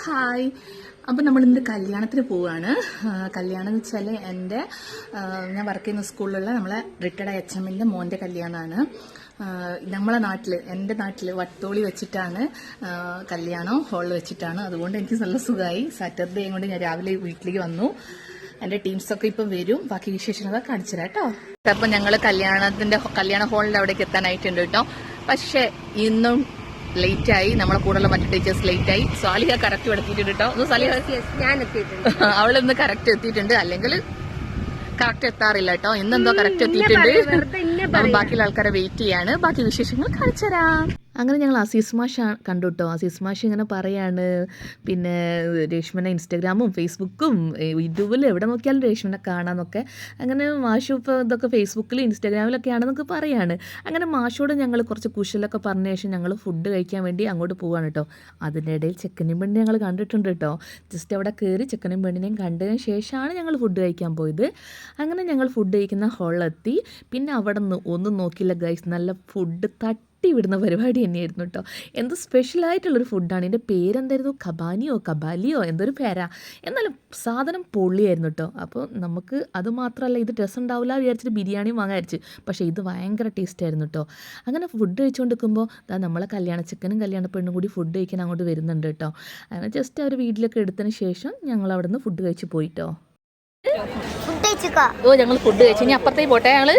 Hi. അപ്പം നമ്മൾ ഇന്ന് കല്യാണത്തിന് പോവുകയാണ് കല്യാണം എന്ന് വെച്ചാൽ എന്റെ ഞാൻ വർക്ക് ചെയ്യുന്ന സ്കൂളിലുള്ള നമ്മളെ റിട്ടയർഡ് എച്ച് എമ്മിന്റെ മോന്റെ കല്യാണമാണ് നമ്മളെ നാട്ടിൽ എന്റെ നാട്ടിൽ വട്ടോളി വെച്ചിട്ടാണ് കല്യാണം ഹോളിൽ വെച്ചിട്ടാണ്. അതുകൊണ്ട് എനിക്ക് നല്ല സുഖമായി സാറ്റർഡേയും കൊണ്ട് ഞാൻ രാവിലെ വീട്ടിലേക്ക് വന്നു. എന്റെ ടീംസൊക്കെ ഇപ്പം വരും. ബാക്കി വിശേഷങ്ങളൊക്കെ കാണിച്ചു കേട്ടോ. അപ്പം ഞങ്ങൾ കല്യാണത്തിന്റെ കല്യാണ ഹോളിന്റെ അവിടേക്ക് എത്താനായിട്ടുണ്ട് കേട്ടോ. പക്ഷേ ഇന്നും ലേറ്റ് ആയി നമ്മളെ കൂടെയുള്ള മറ്റു ടീച്ചേഴ്സ് ലേറ്റ് ആയി. സാലിഹ കറക്റ്റ് എത്തിയിട്ടുണ്ട് കേട്ടോ ഒന്ന് സാലിഹ ഞാൻ എത്തിയിട്ടുണ്ട്. അവളിന്ന് കറക്റ്റ് എത്തിയിട്ടുണ്ട്. അല്ലെങ്കിൽ കറക്റ്റ് എത്താറില്ല കേട്ടോ ഇന്നെന്തോ കറക്റ്റ് എത്തിയിട്ടുണ്ട്. ബാക്കിയുള്ള ആൾക്കാരെ വെയിറ്റ് ചെയ്യാണ്. ബാക്കി വിശേഷങ്ങൾ കാണിച്ചു തരാം അങ്ങനെ ഞങ്ങൾ അസീസ് മാഷ് കണ്ടു കേട്ടോ അസീസ് മാഷ് ഇങ്ങനെ പറയാണ്. പിന്നെ രേഷ്മനെ ഇൻസ്റ്റാഗ്രാമും ഫേസ്ബുക്കും യൂട്യൂബിൽ എവിടെ നോക്കിയാലും രേഷ്മനെ കാണാമെന്നൊക്കെ അങ്ങനെ മാഷു ഇപ്പോൾ ഇതൊക്കെ ഫേസ്ബുക്കിലും ഇൻസ്റ്റാഗ്രാമിലൊക്കെ ആണെന്നൊക്കെ പറയാണ്. അങ്ങനെ മാഷോട് ഞങ്ങൾ കുറച്ച് കുശലൊക്കെ പറഞ്ഞ ശേഷം ഞങ്ങൾ ഫുഡ് കഴിക്കാൻ വേണ്ടി അങ്ങോട്ട് പോവാണ് കേട്ടോ അതിന്റെ ഇടയിൽ ചെക്കനും പെണ്ണിനെ ഞങ്ങൾ കണ്ടിട്ടുണ്ട് കേട്ടോ ജസ്റ്റ് അവിടെ കയറി ചെക്കനും പെണ്ണിനെയും കണ്ടതിന് ശേഷമാണ് ഞങ്ങൾ ഫുഡ് കഴിക്കാൻ പോയത്. അങ്ങനെ ഞങ്ങൾ ഫുഡ് കഴിക്കുന്ന ഹോളിലെത്തി. പിന്നെ അവിടെ നിന്ന് ഒന്നും നോക്കിയില്ല ഗൈസ്. നല്ല ഫുഡ് തട്ടി വിടുന്ന പരിപാടി തന്നെയായിരുന്നു കേട്ടോ എന്തോ സ്പെഷ്യലായിട്ടുള്ളൊരു ഫുഡാണ് എന്റെ പേരെന്തായിരുന്നു? കബാനിയോ കബാലിയോ? എന്തൊരു പേരാ. എന്നാലും സാധനം പൊള്ളിയായിരുന്നു കേട്ടോ അപ്പോൾ നമുക്ക് അത് മാത്രമല്ല ഇത് ഡ്രസ്സ് ഉണ്ടാവില്ല വിചാരിച്ചിട്ട് ബിരിയാണി വാങ്ങാരിച്ച്. പക്ഷേ ഇത് ഭയങ്കര ടേസ്റ്റ് ആയിരുന്നു കേട്ടോ അങ്ങനെ ഫുഡ് കഴിച്ചുകൊണ്ടിരിക്കുമ്പോൾ ദാ നമ്മളെ കല്യാണ ചിക്കനും കല്യാണ പെണ്ണും കൂടി ഫുഡ് കഴിക്കാൻ അങ്ങോട്ട് വരുന്നുണ്ട് കേട്ടോ അങ്ങനെ ജസ്റ്റ് അവർ വീട്ടിലൊക്കെ എടുത്തതിന് ശേഷം ഞങ്ങൾ അവിടെ നിന്ന് ഫുഡ് കഴിച്ച് പോയിട്ടോ കഴിച്ചോ ഓ ഞങ്ങൾ ഫുഡ് കഴിച്ചു. ഇനി അപ്പുറത്തേക്ക് പോട്ടെ ഞങ്ങൾ?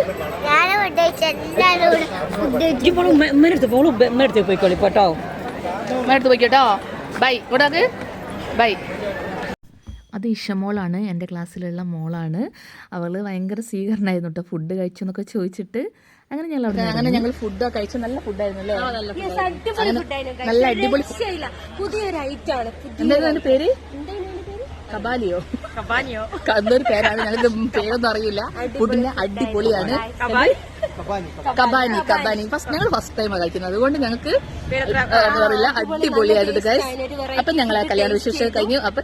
ഞാൻ ഫുഡ് കഴിച്ച. എല്ലാവരും കൂടെ ഫുഡ് കഴിച്ചു. ഇപ്പോൾ ഉമ്മേനടുത്ത് പോളും ഉമ്മേനടുത്ത് പോയിക്കോളി കേട്ടോ. എടുത്ത് പോയിക്കോട്ടോ ബൈ. ഇവിടെ അത്? ബൈ. അത് ഇഷമോളാണ് എന്റെ ക്ലാസ്സിലുള്ള മോളാണ്. അവൾ ഭയങ്കര സ്വീകരണമായിരുന്നു കേട്ടോ. ഫുഡ് കഴിച്ചു എന്നൊക്കെ ചോദിച്ചിട്ട് അങ്ങനെ ഞങ്ങൾ അവിടെ അങ്ങനെ ഞങ്ങൾ ഫുഡ് കഴിച്ചു. നല്ല ഫുഡായിരുന്നു അല്ലേ? നല്ല അടിപൊളി പുതിയൊരു ഐറ്റം ആണ്. പേര്? കബാലിയോ. കബാനിയോ എന്നൊരു പേരാണ് ഞങ്ങൾക്ക് പേരൊന്നും അറിയില്ല. ഫുഡിന് അടിപൊളിയാണ് കബാനി കബാനി ഫസ്റ്റ് ഞങ്ങൾ ഫസ്റ്റ് ടൈം കഴിക്കുന്നത്. അതുകൊണ്ട് ഞങ്ങൾക്ക് അറിയില്ല അടിപൊളിയായിരുന്നു അപ്പൊ ഞങ്ങൾ ആ കല്യാണ വിശേഷം കഴിഞ്ഞു. അപ്പൊ